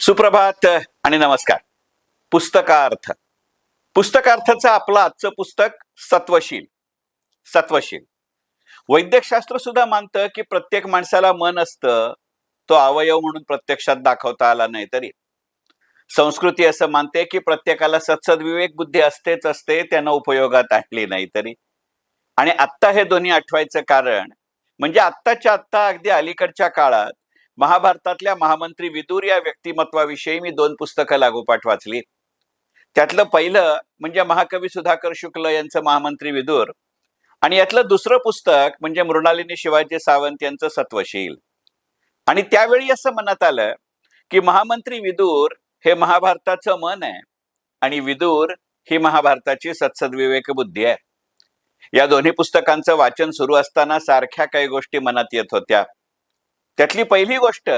सुप्रभात आणि नमस्कार. पुस्तकार्थ. पुस्तकार्थचं आपलं आजचं पुस्तक सत्वशील. सत्वशील. वैद्यकशास्त्र सुद्धा मानतं की प्रत्येक माणसाला मन असतं तो अवयव म्हणून प्रत्यक्षात दाखवता आला नाही तरी. संस्कृती असं मानते की प्रत्येकाला सत्सद विवेक बुद्धी असतेच असते त्यांना उपयोगात आणली नाही तरी. आणि आत्ता हे दोन्ही आठवायचं कारण म्हणजे आत्ताच्या आत्ता अगदी अलीकडच्या काळात महाभारतातल्या महामंत्री विदूर या व्यक्तिमत्वाविषयी मी दोन पुस्तकं लागोपाठ वाचली. त्यातलं पहिलं म्हणजे महाकवी सुधाकर शुक्ल यांचं महामंत्री विदूर आणि यातलं दुसरं पुस्तक म्हणजे मृणालिनी शिवाजी सावंत यांचं सत्वशील. आणि त्यावेळी असं मनात आलं की महामंत्री विदूर हे महाभारताचं मन आहे आणि विदूर ही महाभारताची सत्सद्विवेक बुद्धी आहे. या दोन्ही पुस्तकांचं वाचन सुरू असताना सारख्या काही गोष्टी मनात येत होत्या. त्यातली पहिली गोष्ट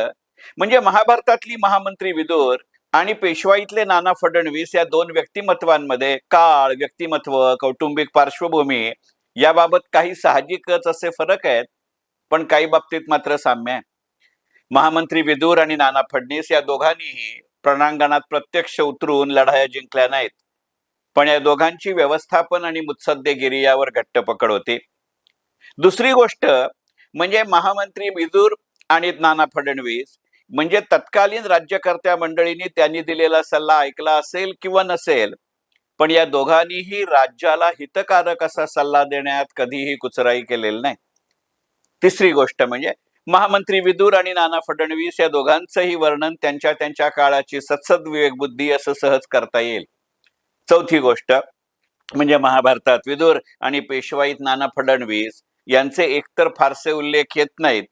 म्हणजे महाभारतातली महामंत्री विदूर आणि पेशवाईतले नाना फडणवीस या दोन व्यक्तिमत्वांमध्ये काळ व्यक्तिमत्व कौटुंबिक पार्श्वभूमी याबाबत काही साहजिकच असे फरक आहेत पण काही बाबतीत मात्र साम्य आहे. महामंत्री विदूर आणि नाना फडणवीस या दोघांनीही प्रणांगणात प्रत्यक्ष उतरून लढाया जिंकल्या नाहीत. पण या दोघांची व्यवस्थापन आणि मुत्सद्देगिरी यावर घट्ट पकड होती. दुसरी गोष्ट म्हणजे महामंत्री विदूर आणि नाना फडणवीस. म्हणजे तत्कालीन राज्यकर्त्या मंडळींनी त्यांनी दिलेला सल्ला ऐकला असेल किंवा नसेल पण या दोघांनीही राज्याला हितकारक असा सल्ला देण्यात कधीही कुचराई केलेली नाही. तिसरी गोष्ट म्हणजे महामंत्री विदूर आणि नाना फडणवीस या दोघांचंही वर्णन त्यांच्या त्यांच्या काळाची सत्सद विवेकबुद्धी असं सहज करता येईल. चौथी गोष्ट म्हणजे महाभारतात विदूर आणि पेशवाईत नाना फडणवीस यांचे एकतर फारसे उल्लेख येत नाहीत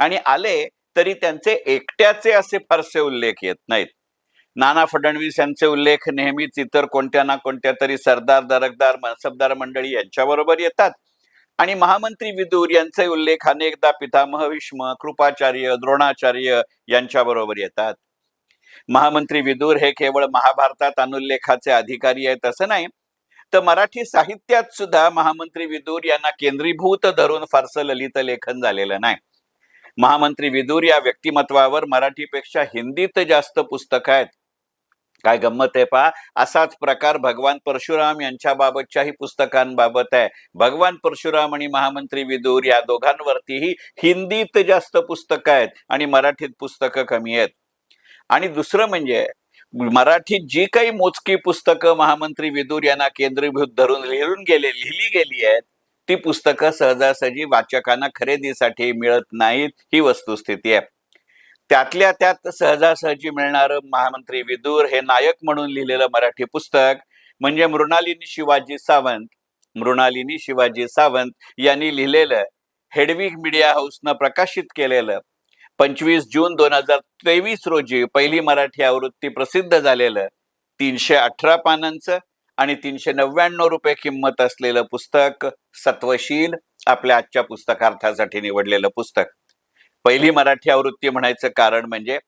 आणि आले तरी त्यांचे एकट्याचे असे फारसे उल्लेख येत नाहीत. नाना फडणवीस यांचे उल्लेख नेहमीच इतर कोणत्या ना कोणत्या तरी सरदार दरकदार मनसबदार मंडळी यांच्याबरोबर येतात. आणि महामंत्री विदूर यांचे उल्लेख अनेकदा पितामह भीष्म कृपाचार्य द्रोणाचार्य यांच्याबरोबर येतात. महामंत्री विदूर हे केवळ महाभारतात अनुल्लेखाचे अधिकारी आहेत असं नाही तर मराठी साहित्यात सुद्धा महामंत्री विदूर यांना केंद्रीभूत धरून फारसं ललित लेखन झालेलं नाही. महामंत्री विदूर या व्यक्तिमत्वावर मराठीपेक्षा हिंदीत जास्त पुस्तकं आहेत. काय गंमत आहे पहा. असाच प्रकार भगवान परशुराम यांच्या बाबतच्याही पुस्तकांबाबत आहे. भगवान परशुराम आणि महामंत्री विदूर या दोघांवरतीही हिंदीत जास्त पुस्तकं आहेत आणि मराठीत पुस्तकं कमी आहेत. आणि दुसरं म्हणजे मराठीत जी काही मोजकी पुस्तकं महामंत्री विदूर यांना केंद्रीभूत धरून लिहून गेले लिहिली गेली आहेत ती पुस्तकं सहजासहजी वाचकांना खरेदीसाठी मिळत नाहीत ही वस्तुस्थिती आहे. त्यातल्या त्यात सहजासहजी मिळणारं महामंत्री विदूर हे नायक म्हणून लिहिलेलं मराठी पुस्तक म्हणजे मृणालिनी शिवाजी सावंत. मृणालिनी शिवाजी सावंत यांनी लिहिलेलं हेडविग मीडिया हाऊसनं प्रकाशित केलेलं पंचवीस जून दोन हजार तेवीस रोजी पहिली मराठी आवृत्ती प्रसिद्ध झालेलं तीनशे अठरा पानांचं आणि तीनशे नव्याण्णव रुपये किंमत असलेलं पुस्तक सत्वशील आपल्या आजच्या पुस्तकार्थासाठी निवडलेलं पुस्तक. पहिली मराठी आवृत्ती म्हणायचं कारण म्हणजे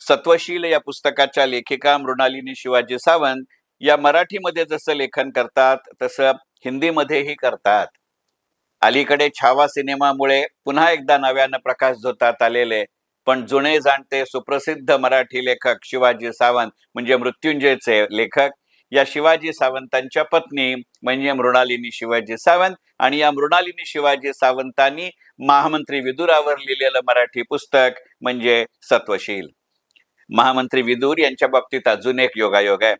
सत्वशील या पुस्तकाच्या लेखिका मृणालिनी शिवाजी सावंत या मराठीमध्ये जसं लेखन करतात तसं हिंदीमध्येही करतात. अलीकडे छावा सिनेमामुळे पुन्हा एकदा नव्यानं प्रकाश झोतात आलेले पण जुने जाणते सुप्रसिद्ध मराठी लेखक शिवाजी सावंत म्हणजे मृत्युंजयचे लेखक या शिवाजी सावंतांच्या पत्नी म्हणजे मृणालिनी शिवाजी सावंत. आणि या मृणालिनी शिवाजी सावंतांनी महामंत्री विदुरावर लिहिलेलं मराठी पुस्तक म्हणजे सत्वशील. महामंत्री विदूर यांच्या बाबतीत अजून एक योगायोग आहे.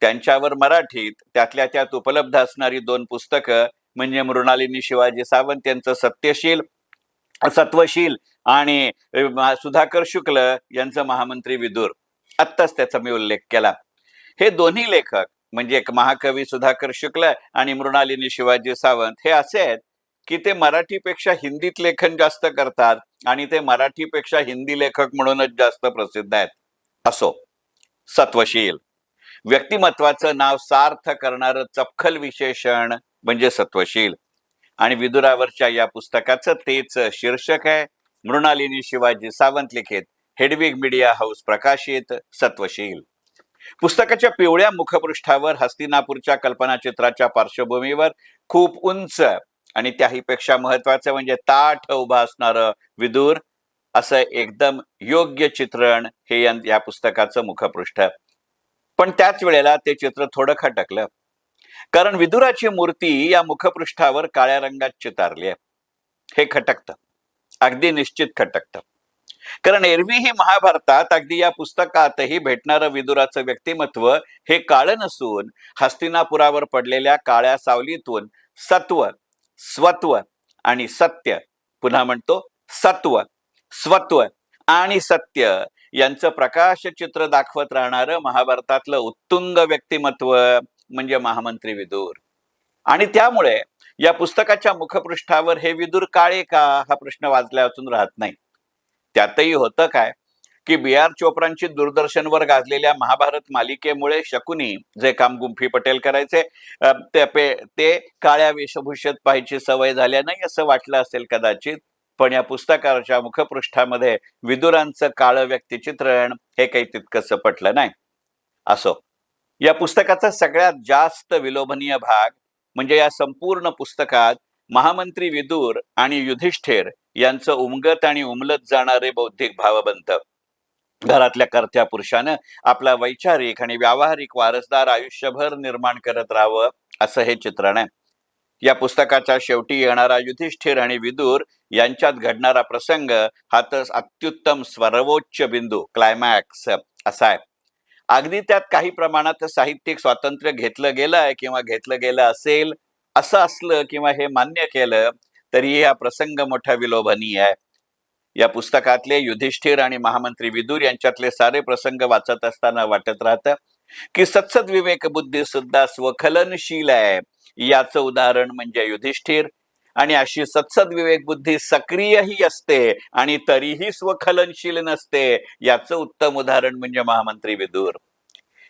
त्यांच्यावर मराठीत त्यातल्या त्यात उपलब्ध असणारी दोन पुस्तकं म्हणजे मृणालिनी शिवाजी सावंत यांचं सत्यशील सत्वशील आणि सुधाकर शुक्ल यांचं महामंत्री विदूर. आत्ताच त्याचा मी उल्लेख केला. हे दोन्ही लेखक म्हणजे एक महाकवी सुधाकर शुक्ल आणि मृणालिनी शिवाजी सावंत हे असे आहेत की ते मराठीपेक्षा हिंदीत लेखन जास्त करतात आणि ते मराठीपेक्षा हिंदी लेखक म्हणूनच जास्त प्रसिद्ध आहेत. असो सत्वशील. व्यक्तिमत्वाचं नाव सार्थ करणारं चपखल विशेषण म्हणजे सत्वशील. आणि विदुरावरच्या या पुस्तकाचं तेच शीर्षक आहे मृणालिनी शिवाजी सावंत लिखित हेडविग मीडिया हाऊस प्रकाशित सत्वशील. पुस्तकाच्या पिवळ्या मुखपृष्ठावर हस्तिनापूरच्या कल्पनाचित्राच्या पार्श्वभूमीवर खूप उंच आणि त्याहीपेक्षा महत्वाचं म्हणजे ताठ उभा असणारं विदूर असं एकदम योग्य चित्रण हे या- या पुस्तकाचं मुखपृष्ठ. पण त्याच वेळेला ते चित्र थोडं खटकलं कारण विदुराची मूर्ती या मुखपृष्ठावर काळ्या रंगात चितारली आहे. हे खटकतं. अगदी निश्चित खटकतं. कारण एरवीही महाभारतात अगदी या पुस्तकातही भेटणारं विदुराचं व्यक्तिमत्व हे काळ नसून हस्तिनापुरावर पडलेल्या काळ्या सावलीतून सत्व स्वत्व आणि सत्य पुन्हा म्हणतो सत्व स्वत्व आणि सत्य यांचं प्रकाश चित्र दाखवत राहणारं महाभारतातलं उत्तुंग व्यक्तिमत्व म्हणजे महामंत्री विदूर. आणि त्यामुळे या पुस्तकाच्या मुखपृष्ठावर हे विदूर काळे का? हा प्रश्न वाचल्या वाचून राहत नाही. त्यातही होतं काय? की बी आर चोप्रांची दूरदर्शनवर गाजलेल्या महाभारत मालिकेमुळे शकुनी जे काम गुंफी पटेल करायचे ते ते काळ्या वेशभूषेत पाहायची सवय झाल्या नाही असं वाटलं असेल कदाचित. पण या पुस्तकाच्या मुखपृष्ठामध्ये विदुरांचं काळं व्यक्तिचित्रण हे काही तितकंसं पटलं नाही. असो. या पुस्तकाचा सगळ्यात जास्त विलोभनीय भाग म्हणजे या संपूर्ण पुस्तकात महामंत्री विदूर आणि युधिष्ठिर यांचं उमगत आणि उमलत जाणारे बौद्धिक भावबंत. घरातल्या कर्त्या पुरुषानं आपला वैचारिक आणि व्यावहारिक वारसदार आयुष्यभर निर्माण करत राहावं असं हे चित्रण आहे. या पुस्तकाच्या शेवटी येणारा युधिष्ठिर आणि विदूर यांच्यात घडणारा प्रसंग हा तर अत्युत्तम सर्वोच्च बिंदू क्लायमॅक्स असा आहे. अगदी त्यात काही प्रमाणात साहित्यिक स्वातंत्र्य घेतलं गेलं आहे किंवा घेतलं गेलं असेल असं असलं किंवा हे मान्य केलं तरी हा प्रसंग मोठा विलोभनीय आहे. या पुस्तकातले युधिष्ठिर आणि महामंत्री विदूर यांच्यातले सारे प्रसंग वाचत असताना वाटत राहतं की सत्सद विवेक बुद्धी सुद्धा स्वखलनशील आहे. याचं उदाहरण म्हणजे युधिष्ठिर. आणि अशी सत्सद विवेक बुद्धी सक्रियही असते आणि तरीही स्वखलनशील नसते याचं उत्तम उदाहरण म्हणजे महामंत्री विदूर.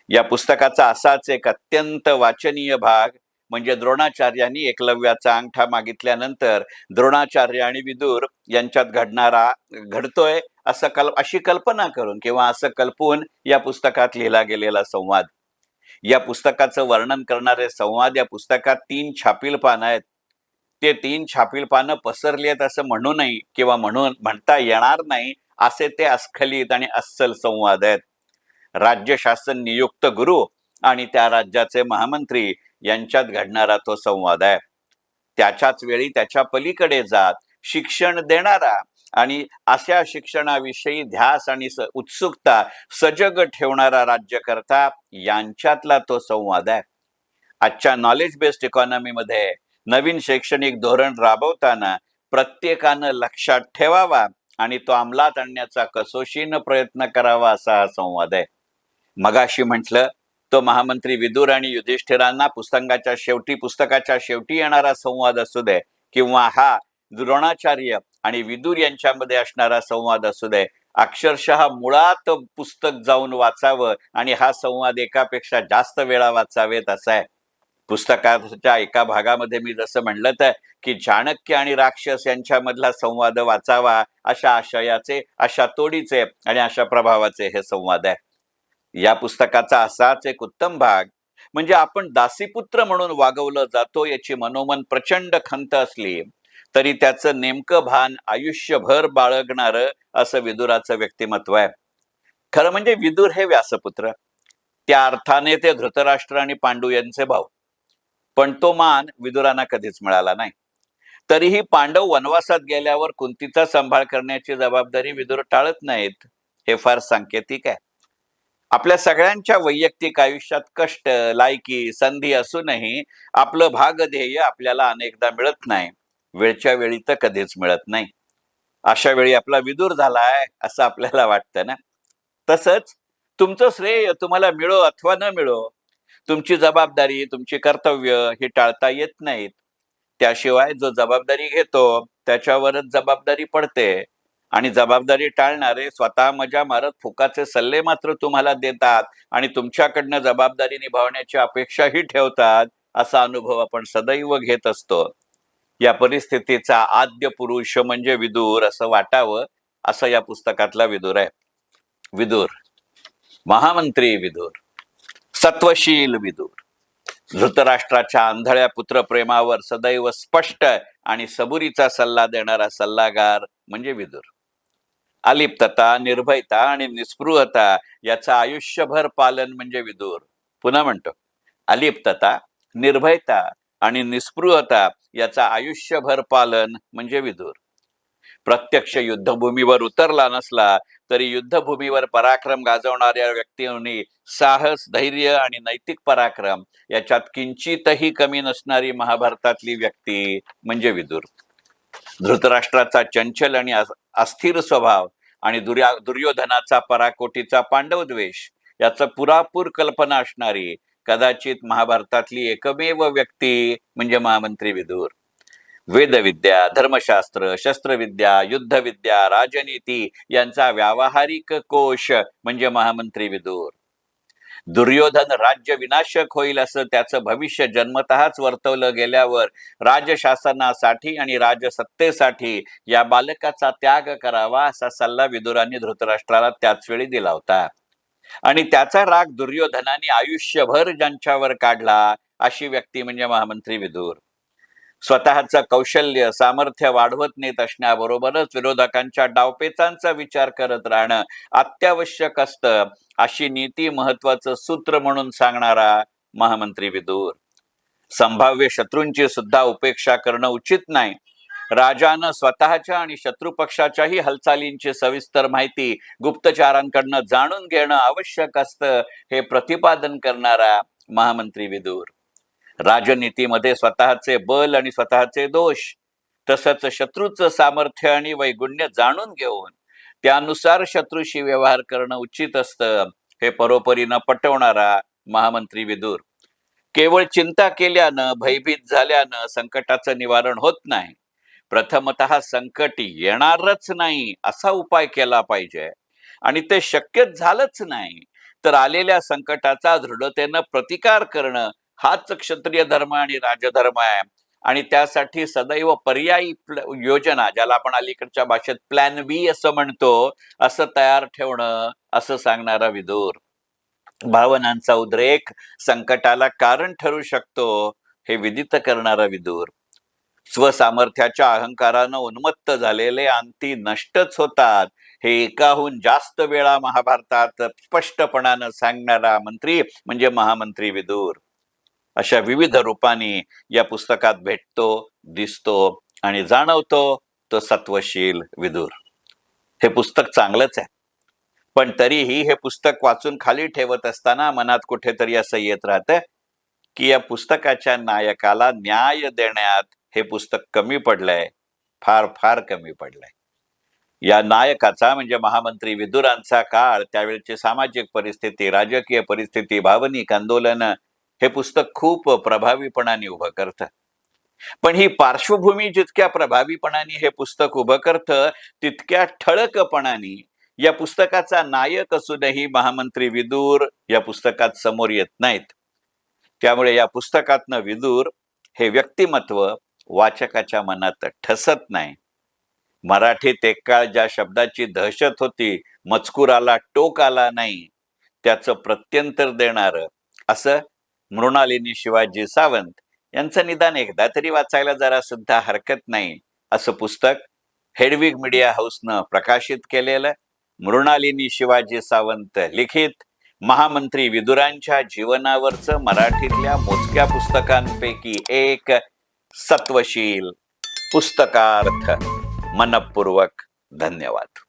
या पुस्तकाचा असाच एक अत्यंत वाचनीय भाग म्हणजे द्रोणाचार्यांनी एकलव्याचा अंगठा मागितल्यानंतर द्रोणाचार्य आणि विदूर यांच्यात घडणारा घडतोय असं कल्प अशी कल्पना करून किंवा असं कल्पून या पुस्तकात लिहिला गेलेला संवाद. या पुस्तकाचं वर्णन करणारे संवाद या पुस्तकात तीन छापील पानं आहेत. ते तीन छापील पानं पसरली आहेत असं म्हणू नाही किंवा म्हणून म्हणता येणार नाही असे ते अस्खलित आणि अस्सल संवाद आहेत. राज्य शासन नियुक्त गुरु आणि त्या राज्याचे महामंत्री यांच्यात घडणारा तो संवाद आहे. त्याच्याच वेळी त्याच्या पलीकडे जात शिक्षण देणारा आणि अशा शिक्षणाविषयी ध्यास आणि स- उत्सुकता सजग ठेवणारा राज्यकर्ता यांच्यातला तो संवाद आहे. आजच्या नॉलेज बेस्ड इकॉनॉमीमध्ये नवीन शैक्षणिक धोरण राबवताना प्रत्येकानं लक्षात ठेवावा आणि तो अंमलात आणण्याचा कसोशीनं प्रयत्न करावा असा हा संवाद आहे. मगाशी म्हटलं तो महामंत्री विदूर आणि युधिष्ठिरांना पुस्तकाच्या शेवटी पुस्तकाच्या शेवटी येणारा संवाद असू दे किंवा हा द्रोणाचार्य आणि विदूर यांच्यामध्ये असणारा संवाद असू दे अक्षरशः मुळात पुस्तक जाऊन वाचावं आणि हा संवाद एकापेक्षा जास्त वेळा वाचावेत असा आहे. पुस्तकाच्या एका भागामध्ये मी जसं म्हणलं तर की चाणक्य आणि राक्षस यांच्यामधला संवाद वाचावा अशा आशयाचे अशा तोडीचे आणि अशा प्रभावाचे हे संवाद आहे. या पुस्तकाचा असाच एक उत्तम भाग. म्हणजे आपण दासीपुत्र म्हणून वागवलं जातो याची मनोमन प्रचंड खंत असली तरी त्याचं नेमकं भान आयुष्यभर बाळगणार असं विदुराचं व्यक्तिमत्व आहे. खरं म्हणजे विदुर हे व्यासपुत्र. त्या अर्थाने ते धृतराष्ट्र आणि पांडू यांचे भाऊ. पण तो मान विदुरांना कधीच मिळाला नाही. तरीही पांडव वनवासात गेल्यावर कुंतीचा सांभाळ करण्याची जबाबदारी विदुर टाळत नाहीत हे फार सांकेतिक आहे. आपल्या सगळ्यांच्या वैयक्तिक आयुष्यात कष्ट लायकी संधी असूनही आपलं भागध्येय आपल्याला अनेकदा मिळत नाही. वेळच्या वेळी तर कधीच मिळत नाही. अशा वेळी आपला विदूर झालाय असं आपल्याला वाटतं ना? तसंच तुमचं श्रेय तुम्हाला मिळो अथवा न मिळो तुमची जबाबदारी तुमची कर्तव्य ही टाळता येत नाहीत. त्याशिवाय जो जबाबदारी घेतो त्याच्यावरच जबाबदारी पडते. आणि जबाबदारी टाळणारे स्वतः मजा मारत फुकाचे सल्ले मात्र तुम्हाला देतात आणि तुमच्याकडनं जबाबदारी निभावण्याची अपेक्षाही ठेवतात असा अनुभव आपण सदैव घेत असतो. या परिस्थितीचा आद्य पुरुष म्हणजे विदूर असं वाटावं असं या पुस्तकातला विदूर आहे. विदूर. महामंत्री विदूर. सत्वशील विदूर. धृतराष्ट्राच्या आंधळ्या पुत्रप्रेमावर सदैव स्पष्ट आणि सबुरीचा सल्ला देणारा सल्लागार म्हणजे विदूर. अलिप्तता निर्भयता आणि निस्पृहता याचं आयुष्यभर पालन म्हणजे विदूर. पुन्हा म्हणतो. अलिप्तता निर्भयता आणि निस्पृहता याचा आयुष्यभर पालन म्हणजे विदूर. प्रत्यक्ष युद्धभूमीवर उतरला नसला तरी युद्धभूमीवर पराक्रम गाजवणाऱ्या व्यक्तींनी साहस धैर्य आणि नैतिक पराक्रम याच्यात किंचितही कमी नसणारी महाभारतातली व्यक्ती म्हणजे विदूर. धृतराष्ट्राचा चंचल आणि अस्थिर स्वभाव आणि दुर्या दुर्योधनाचा पराकोटीचा पांडव द्वेष याचा पुरापूर कल्पना असणारी कदाचित महाभारतातली एकमेव व्यक्ती म्हणजे महामंत्री विदूर. वेदविद्या धर्मशास्त्र शस्त्रविद्या युद्धविद्या राजनीती यांचा व्यावहारिक कोश म्हणजे महामंत्री विदूर. दुर्योधन राज्य विनाशक होईल असं त्याचं भविष्य जन्मतःच वर्तवलं गेल्यावर राजशासनासाठी आणि राजसत्तेसाठी या बालकाचा त्याग करावा असा सल्ला विदुरांनी धृतराष्ट्राला त्याच वेळी दिला होता. आणि त्याचा राग दुर्योधनाने आयुष्यभर ज्यांच्यावर काढला अशी व्यक्ती म्हणजे महामंत्री विदूर. स्वतःचं कौशल्य सामर्थ्य वाढवत नेत असण्याबरोबरच विरोधकांच्या डावपेचांचा विचार करत राहणं अत्यावश्यक असतं अशी नीती महत्वाचं सूत्र म्हणून सांगणारा महामंत्री विदूर. संभाव्य शत्रूंची सुद्धा उपेक्षा करणं उचित नाही. राजानं स्वतःच्या आणि शत्रू पक्षाच्याही हालचालींची सविस्तर माहिती गुप्तचारांकडनं जाणून घेणं आवश्यक असतं हे प्रतिपादन करणारा महामंत्री विदूर. राजनीतीमध्ये स्वतःचे बल आणि स्वतःचे दोष तसंच शत्रूचं सामर्थ्य आणि वैगुण्य जाणून घेऊन त्यानुसार शत्रूशी व्यवहार करणं उचित असतं हे परोपरीनं पटवणारा महामंत्री विदूर. केवळ चिंता केल्यानं भयभीत झाल्यानं संकटाचं निवारण होत नाही. प्रथमत संकट येणारच नाही असा उपाय केला पाहिजे. आणि ते शक्यच झालंच नाही तर आलेल्या संकटाचा दृढतेनं प्रतिकार करणं हाच क्षत्रिय धर्म आणि राजधर्म आहे. आणि त्यासाठी सदैव पर्यायी योजना ज्याला आपण अलीकडच्या भाषेत प्लॅन बी असं म्हणतो असं तयार ठेवणं असं सांगणारा विदूर. भावनांचा उद्रेक संकटाला कारण ठरू शकतो हे विदित करणारा विदूर. स्वसामर्थ्याच्या अहंकारानं उन्मत्त झालेले अंती नष्टच होतात हे एकाहून जास्त वेळा महाभारतात स्पष्टपणानं सांगणारा मंत्री म्हणजे महामंत्री विदूर. अशा विविध रूपाने या पुस्तकात भेटतो दिसतो आणि जाणवतो तो सत्वशील विदूर. हे पुस्तक चांगलंच आहे. पण तरीही हे पुस्तक वाचून खाली ठेवत असताना मनात कुठेतरी असं येत राहतं की या पुस्तकाच्या नायकाला न्याय देण्यात हे पुस्तक कमी पडलंय फार फार कमी पडलंय. या नायकाचा म्हणजे महामंत्री विदुरांचा काळ त्यावेळची सामाजिक परिस्थिती राजकीय परिस्थिती भावनिक आंदोलन हे पुस्तक खूप प्रभावीपणाने उभं करतं. पण ही पार्श्वभूमी जितक्या प्रभावीपणाने हे पुस्तक उभं करतं तितक्या ठळकपणाने या पुस्तकाचा नायक असूनही महामंत्री विदूर या पुस्तकात समोर येत नाहीत. त्यामुळे या पुस्तकातनं विदूर हे व्यक्तिमत्व वाचकाच्या मनात ठसत नाही. मराठीत एक काळ ज्या शब्दाची दहशत होती मजकुराला टोक आला नाही त्याचं प्रत्यंतर देणार असं मृणालिनी शिवाजी सावंत यांचं निदान एकदा तरी वाचायला जरा सुद्धा हरकत नाही असं पुस्तक हेडविग मीडिया हाऊसनं प्रकाशित केलेलं. मृणालिनी शिवाजी सावंत लिखित महामंत्री विदुरांच्या जीवनावरचं मराठीतल्या मोजक्या पुस्तकांपैकी एक सत्वशील पुस्तकार्थ. मनपूर्वक धन्यवाद.